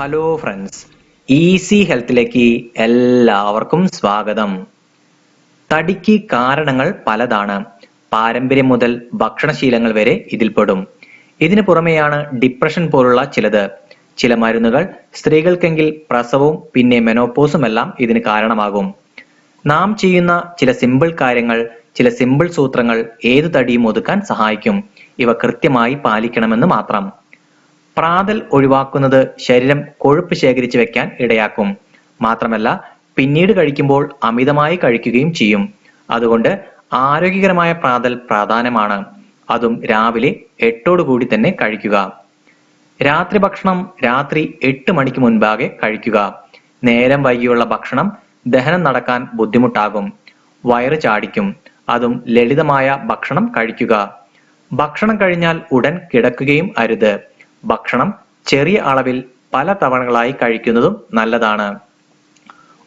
Hello friends easy ഹെൽത്തിലേക്ക് എല്ലാവർക്കും സ്വാഗതം. തടിക്ക് കാരണങ്ങൾ പലതാണ്. പാരമ്പര്യം മുതൽ ഭക്ഷണശീലങ്ങൾ വരെ ഇതിൽപ്പെടും. ഇതിനു പുറമെയാണ് ഡിപ്രഷൻ പോലുള്ള ചിലത്. ചില മരുന്നുകൾ സ്ത്രീകൾക്കെങ്കിൽ പ്രസവവും പിന്നെ മെനോപോസും എല്ലാം ഇതിന് കാരണമാകും. നാം ചെയ്യുന്ന ചില സിമ്പിൾ കാര്യങ്ങൾ ചില സിമ്പിൾ സൂത്രങ്ങൾ ഏത് തടിയും ഒതുക്കാൻ സഹായിക്കും. ഇവ കൃത്യമായി പാലിക്കണമെന്ന് മാത്രം. പ്രാതൽ ഒഴിവാക്കുന്നത് ശരീരം കൊഴുപ്പ് ശേഖരിച്ചു വെക്കാൻ ഇടയാക്കും. മാത്രമല്ല പിന്നീട് കഴിക്കുമ്പോൾ അമിതമായി കഴിക്കുകയും ചെയ്യും. അതുകൊണ്ട് ആരോഗ്യകരമായ പ്രാതൽ പ്രാധാന്യമാണ്. അതും രാവിലെ കൂടി തന്നെ കഴിക്കുക. രാത്രി ഭക്ഷണം രാത്രി എട്ട് മണിക്ക് മുൻപാകെ കഴിക്കുക. നേരം വൈകിയുള്ള ഭക്ഷണം ദഹനം നടക്കാൻ ബുദ്ധിമുട്ടാകും. വയറ് ചാടിക്കും. അതും ലളിതമായ ഭക്ഷണം കഴിക്കുക. ഭക്ഷണം കഴിഞ്ഞാൽ ഉടൻ കിടക്കുകയും അരുത്. ഭക്ഷണം ചെറിയ അളവിൽ പല തവണകളായി കഴിക്കുന്നതും നല്ലതാണ്.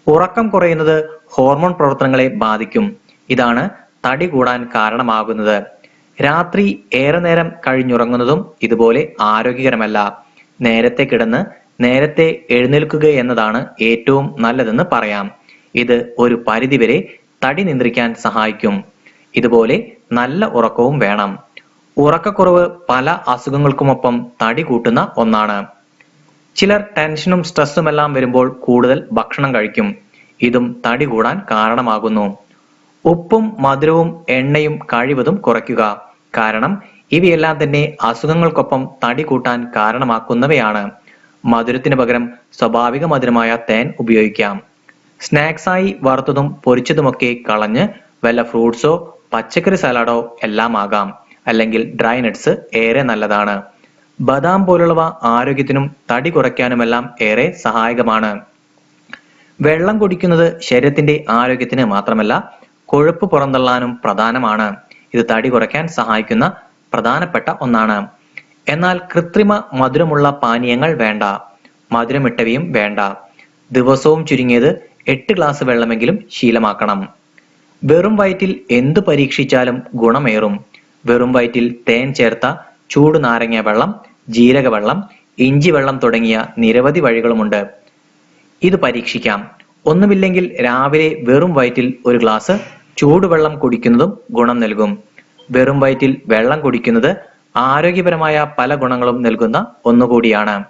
ഉറക്കം കുറയുന്നത് ഹോർമോൺ പ്രവർത്തനങ്ങളെ ബാധിക്കും. ഇതാണ് തടി കൂടാൻ കാരണമാകുന്നത്. രാത്രി ഏറെ നേരം കഴിഞ്ഞുറങ്ങുന്നതും ഇതുപോലെ ആരോഗ്യകരമല്ല. നേരത്തെ കിടന്ന് നേരത്തെ എഴുന്നേൽക്കുക എന്നതാണ് ഏറ്റവും നല്ലതെന്ന് പറയാം. ഇത് ഒരു പരിധിവരെ തടി നിയന്ത്രിക്കാൻ സഹായിക്കും. ഇതുപോലെ നല്ല ഉറക്കവും വേണം. ഉറക്കക്കുറവ് പല അസുഖങ്ങൾക്കുമൊപ്പം തടി കൂട്ടുന്ന ഒന്നാണ്. ചിലർ ടെൻഷനും സ്ട്രെസ്സും എല്ലാം വരുമ്പോൾ കൂടുതൽ ഭക്ഷണം കഴിക്കും. ഇതും തടി കൂടാൻ കാരണമാകുന്നു. ഉപ്പും മധുരവും എണ്ണയും കഴിവതും കുറയ്ക്കുക. കാരണം ഇവയെല്ലാം തന്നെ അസുഖങ്ങൾക്കൊപ്പം തടി കൂട്ടാൻ കാരണമാക്കുന്നവയാണ്. മധുരത്തിന് പകരം സ്വാഭാവിക മധുരമായ തേൻ ഉപയോഗിക്കാം. സ്നാക്സായി വറുത്തതും പൊരിച്ചതുമൊക്കെ കളഞ്ഞ് വല്ല ഫ്രൂട്ട്സോ പച്ചക്കറി സലാഡോ എല്ലാം ആകാം അല്ലെങ്കിൽ ഡ്രൈ നട്ട്സ് ഏറെ നല്ലതാണ്. ബദാം പോലുള്ളവ ആരോഗ്യത്തിനും തടി കുറയ്ക്കാനുമെല്ലാം ഏറെ സഹായകമാണ്. വെള്ളം കുടിക്കുന്നത് ശരീരത്തിന്റെ ആരോഗ്യത്തിന് മാത്രമല്ല കൊഴുപ്പ് പുറന്തള്ളാനും പ്രധാനമാണ്. ഇത് തടി കുറയ്ക്കാൻ സഹായിക്കുന്ന പ്രധാനപ്പെട്ട ഒന്നാണ്. എന്നാൽ കൃത്രിമ മധുരമുള്ള പാനീയങ്ങൾ വേണ്ട മധുരമിട്ടവയും വേണ്ട. ദിവസവും ചുരുങ്ങിയത് എട്ട് ഗ്ലാസ് വെള്ളമെങ്കിലും ശീലമാക്കണം. വെറും വയറ്റിൽ എന്തു പരീക്ഷിച്ചാലും ഗുണമേറും. വെറും വയറ്റിൽ തേൻ ചേർത്ത ചൂട് നാരങ്ങ വെള്ളം ജീരക വെള്ളം ഇഞ്ചി വെള്ളം തുടങ്ങിയ നിരവധി വഴികളുമുണ്ട്. ഇത് പരീക്ഷിക്കാം. ഒന്നുമില്ലെങ്കിൽ രാവിലെ വെറും വയറ്റിൽ ഒരു ഗ്ലാസ് ചൂടുവെള്ളം കുടിക്കുന്നതും ഗുണം നൽകും. വെറും വയറ്റിൽ വെള്ളം കുടിക്കുന്നത് ആരോഗ്യപരമായ പല ഗുണങ്ങളും നൽകുന്ന ഒന്നുകൂടിയാണ്.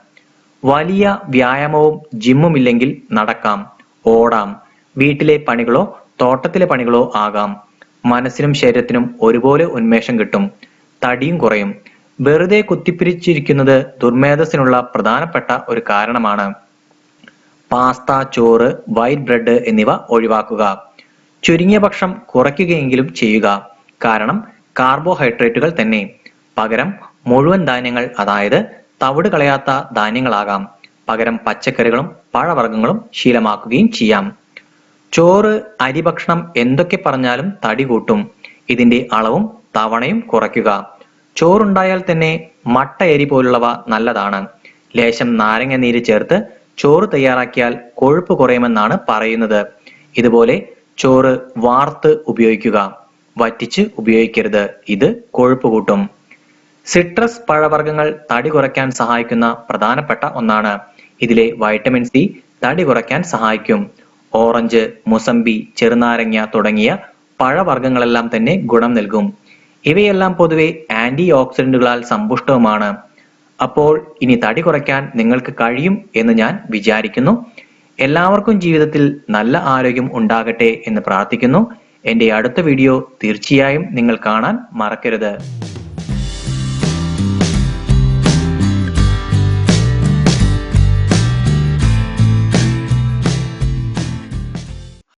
വലിയ വ്യായാമവും ജിമ്മും ഇല്ലെങ്കിൽ നടക്കാം ഓടാം. വീട്ടിലെ പണികളോ തോട്ടത്തിലെ പണികളോ ആകാം. മനസ്സിനും ശരീരത്തിനും ഒരുപോലെ ഉന്മേഷം കിട്ടും. തടിയും കുറയും. വെറുതെ കുത്തിപ്പിരിച്ചിരിക്കുന്നത് ദുർമേധസിനുള്ള പ്രധാനപ്പെട്ട ഒരു കാരണമാണ്. പാസ്ത ചോറ് വൈറ്റ് ബ്രെഡ് എന്നിവ ഒഴിവാക്കുക. ചുരുങ്ങിയ ഭക്ഷണം കുറയ്ക്കുകയെങ്കിലും ചെയ്യുക. കാരണം കാർബോഹൈഡ്രേറ്റുകൾ തന്നെ. പകരം മുഴുവൻ ധാന്യങ്ങൾ അതായത് തവിട് കളയാത്ത ധാന്യങ്ങളാകാം. പകരം പച്ചക്കറികളും പഴവർഗങ്ങളും ശീലമാക്കുകയും ചെയ്യാം. ചോറ് അരി ഭക്ഷണം എന്തൊക്കെ പറഞ്ഞാലും തടി കൂട്ടും. ഇതിന്റെ അളവും തവണയും കുറയ്ക്കുക. ചോറുണ്ടായാൽ തന്നെ മട്ട അരി പോലുള്ളവ നല്ലതാണ്. ലേശം നാരങ്ങ നീര് ചേർത്ത് ചോറ് തയ്യാറാക്കിയാൽ കൊഴുപ്പ് കുറയുമെന്നാണ് പറയുന്നത്. ഇതുപോലെ ചോറ് വാർത്ത് ഉപയോഗിക്കുക. വറ്റിച്ച് ഉപയോഗിക്കരുത്. ഇത് കൊഴുപ്പ് കൂട്ടും. സിട്രസ് പഴവർഗങ്ങൾ തടി കുറയ്ക്കാൻ സഹായിക്കുന്ന പ്രധാനപ്പെട്ട ഒന്നാണ്. ഇതിലെ വൈറ്റമിൻ സി തടി കുറയ്ക്കാൻ സഹായിക്കും. ഓറഞ്ച് മുസമ്പി ചെറുനാരങ്ങ തുടങ്ങിയ പഴവർഗങ്ങളെല്ലാം തന്നെ ഗുണം നൽകും. ഇവയെല്ലാം പൊതുവെ ആന്റി ഓക്സിഡന്റുകളാൽ സമ്പുഷ്ടവുമാണ്. അപ്പോൾ ഇനി തടി കുറയ്ക്കാൻ നിങ്ങൾക്ക് കഴിയും എന്ന് ഞാൻ വിചാരിക്കുന്നു. എല്ലാവർക്കും ജീവിതത്തിൽ നല്ല ആരോഗ്യം ഉണ്ടാകട്ടെ എന്ന് പ്രാർത്ഥിക്കുന്നു. എന്റെ അടുത്ത വീഡിയോ തീർച്ചയായും നിങ്ങൾ കാണാൻ മറക്കരുത്.